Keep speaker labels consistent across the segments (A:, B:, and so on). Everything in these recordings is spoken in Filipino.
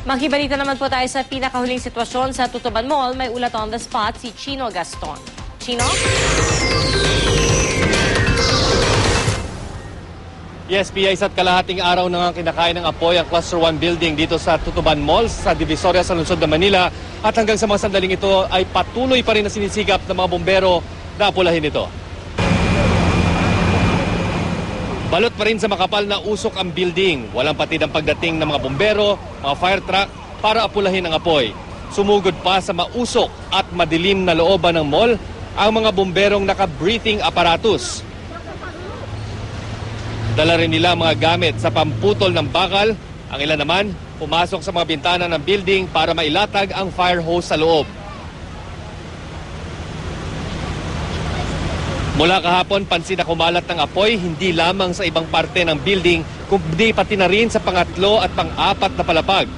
A: Makibalita naman po tayo sa pinakahuling sitwasyon sa Tutuban Mall. May ulat on the spot si Chino Gaston. Chino?
B: Yes, PIs at kalahating araw na nga kinakain ng apoy ang Cluster 1 building dito sa Tutuban Mall sa Divisoria sa lungsod ng Manila. At hanggang sa mga sandaling ito ay patuloy pa rin na sinisigap ng mga bombero na apulahin ito. Balot pa rin sa makapal na usok ang building. Walang patid ang pagdating ng mga bombero, mga fire truck para apulahin ang apoy. Sumugod pa sa mausok at madilim na looban ng mall ang mga bomberong naka-breathing apparatus. Dala rin nila mga gamit sa pamputol ng bakal. Ang ilan naman, pumasok sa mga bintana ng building para mailatag ang fire hose sa loob. Mula kahapon, pansin na kumalat ng apoy hindi lamang sa ibang parte ng building, kundi pati na rin sa pangatlo at pang-apat na palapag.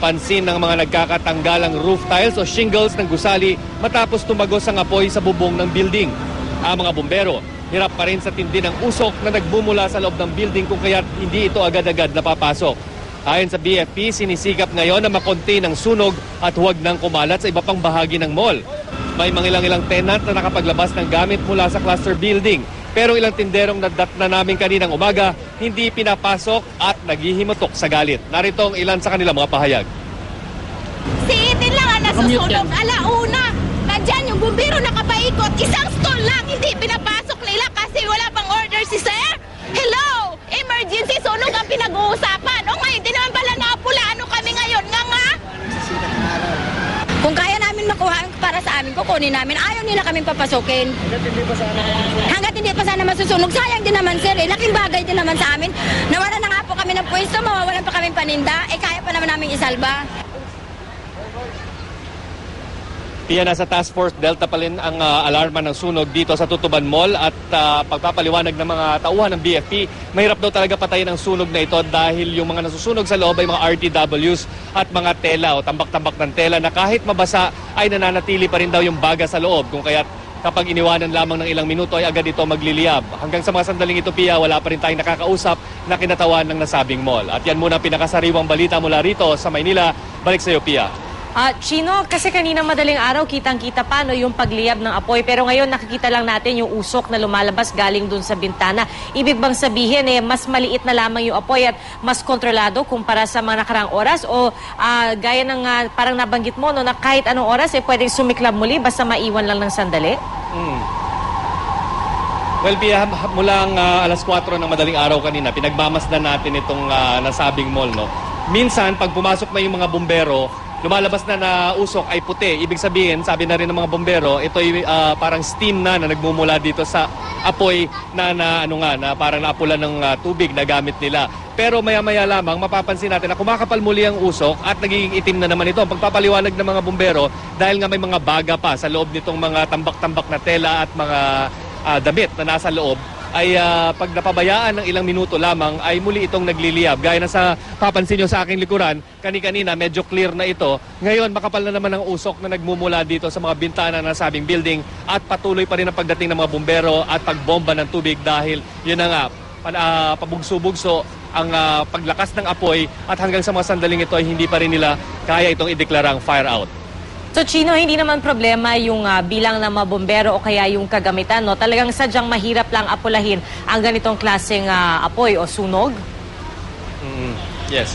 B: Pansin ng mga nagkakatanggalang roof tiles o shingles ng gusali matapos tumagos ang apoy sa bubong ng building. Ang mga bumbero, hirap pa rin sa tindi ng usok na nagbumula sa loob ng building kung kaya't hindi ito agad-agad napapasok. Ayon sa BFP, sinisikap ngayon na makontain ang sunog at huwag nang kumalat sa iba pang bahagi ng mall. May mangilang-ilang tenant na nakapaglabas ng gamit mula sa cluster building. Pero ilang tinderong nadat na namin kaninang umaga, hindi pinapasok at naghihimutok sa galit. Narito ang ilan sa kanilang mga pahayag.
C: Si Itin lang ang nasusunog. Alauna. Nandyan yung bumbiro nakapaikot. Isang stall lang. Hindi pinapasok
D: para sa amin, kukunin namin. Ayaw nila kaming papasukin. Hanggat hindi pa sana masusunog. Sayang din naman, sir. Eh. Laking bagay din naman sa amin. Nawala na nga po kami ng pwesto, mawawalan pa kami paninda. Eh, kaya pa naman namin isalba.
B: Pia nasa Task Force Delta pa rin ang ah, alarma ng sunog dito sa Tutuban Mall at ah, pagpapaliwanag ng mga tauhan ng BFP, mahirap daw talaga patayin ang sunog na ito dahil yung mga nasusunog sa loob ay mga RTWs at mga tela o tambak-tambak ng tela na kahit mabasa ay nananatili pa rin daw yung baga sa loob kung kaya't kapag iniwanan lamang ng ilang minuto ay agad ito magliliyab. Hanggang sa mga sandaling ito, Pia, wala pa rin tayong nakakausap na kinatawan ng nasabing mall. At yan muna ang pinakasariwang balita mula rito sa Maynila. Balik sa iyo, Pia.
A: Ah, Chino, kasi kanina madaling araw, kitang-kita pa no, yung pagliyab ng apoy. Pero ngayon, nakikita lang natin yung usok na lumalabas galing dun sa bintana. Ibig bang sabihin, eh, mas maliit na lamang yung apoy at mas kontrolado kumpara sa mga nakarang oras? O ah, gaya ng ah, parang nabanggit mo, no, na kahit anong oras, eh, pwedeng sumiklab muli basta maiwan lang ng sandali?
B: Mm. Well, Pia, ha- mula ang ah, alas 4 ng madaling araw kanina, pinagmamasdan natin itong ah, nasabing mall. No? Minsan, pag pumasok na yung mga bombero, lumalabas na na usok ay puti. Ibig sabihin, sabi na rin ng mga bombero, ito ay ah, parang steam na na nagmumula dito sa apoy na, na ano nga, na parang naapulan ng ah, tubig na gamit nila. Pero maya-maya lamang, mapapansin natin na kumakapal muli ang usok at nagiging itim na naman ito. Ang pagpapaliwanag ng mga bombero, dahil nga may mga baga pa sa loob nitong mga tambak-tambak na tela at mga ah, damit na nasa loob, ay ah, pag napabayaan ng ilang minuto lamang ay muli itong nagliliyab. Gaya na sa papansin nyo sa aking likuran, kani-kanina medyo clear na ito. Ngayon makapal na naman ang usok na nagmumula dito sa mga bintana ng nasabing building at patuloy pa rin ang pagdating ng mga bumbero at pagbomba ng tubig dahil yun na nga, ah, pabugso-bugso ang ah, paglakas ng apoy at hanggang sa mga sandaling ito ay hindi pa rin nila kaya itong ideklarang fire out.
A: So Chino, hindi naman problema yung ah, bilang ng mga bombero o kaya yung kagamitan. No? Talagang sadyang mahirap lang apulahin ang ganitong klaseng ah, apoy o sunog.
B: Mm, yes.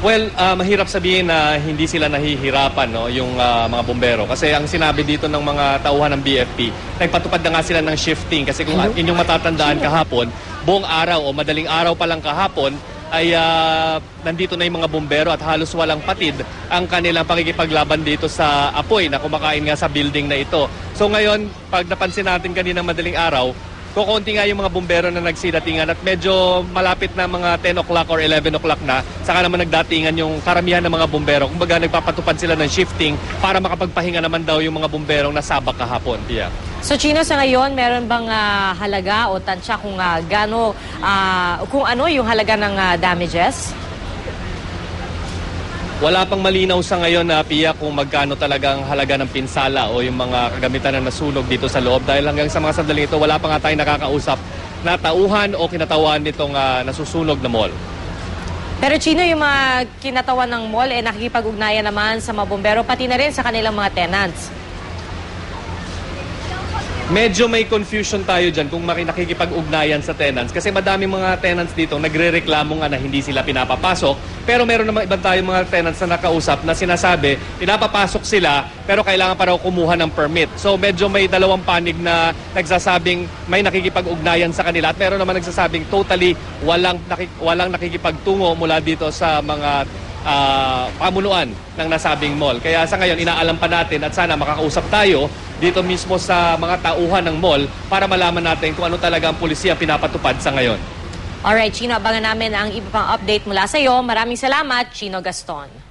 B: Well, ah, mahirap sabihin na hindi sila nahihirapan no, yung ah, mga bombero. Kasi ang sinabi dito ng mga tauhan ng BFP, nagpatupad na nga sila ng shifting. Kasi kung inyong matatandaan kahapon, buong araw o madaling araw pa lang kahapon, ay ah, nandito na yung mga bombero at halos walang patid ang kanilang pakikipaglaban dito sa apoy na kumakain nga sa building na ito. So ngayon, pag napansin natin kanina madaling araw, kukunti nga yung mga bumbero na nagsidatingan at medyo malapit na mga 10 o'clock or 11 o'clock na, saka naman nagdatingan yung karamihan ng mga bumbero. Kumbaga nagpapatupad sila ng shifting para makapagpahinga naman daw yung mga bumberong nasabak kahapon. Pia.
A: So Chino, sa ngayon, meron bang ah, halaga o tansya kung ah, gano, ah, kung ano yung halaga ng ah, damages?
B: Wala pang malinaw sa ngayon na Pia kung magkano talagang halaga ng pinsala o yung mga kagamitan na nasunog dito sa loob dahil hanggang sa mga sandaling ito wala pa nga tayong nakakausap na tauhan o kinatawan nitong ah, nasusunog na mall.
A: Pero Chino, yung mga kinatawan ng mall, eh nakikipag-ugnayan naman sa mga bombero, pati na rin sa kanilang mga tenants.
B: Medyo may confusion tayo dyan kung nakikipag-ugnayan sa tenants kasi madaming mga tenants dito nagre-reklamo nga na hindi sila pinapapasok pero meron naman ibang tayong mga tenants na nakausap na sinasabi pinapapasok sila pero kailangan pa raw kumuha ng permit. So medyo may dalawang panig na nagsasabing may nakikipag-ugnayan sa kanila at meron naman nagsasabing totally walang, nakik- walang nakikipagtungo mula dito sa mga ah, pamunuan ng nasabing mall. Kaya sa ngayon, inaalam pa natin at sana makakausap tayo dito mismo sa mga tauhan ng mall para malaman natin kung ano talaga ang pulisya pinapatupad sa ngayon.
A: Alright, Chino, abangan namin ang iba pang update mula sa iyo. Maraming salamat, Chino Gaston.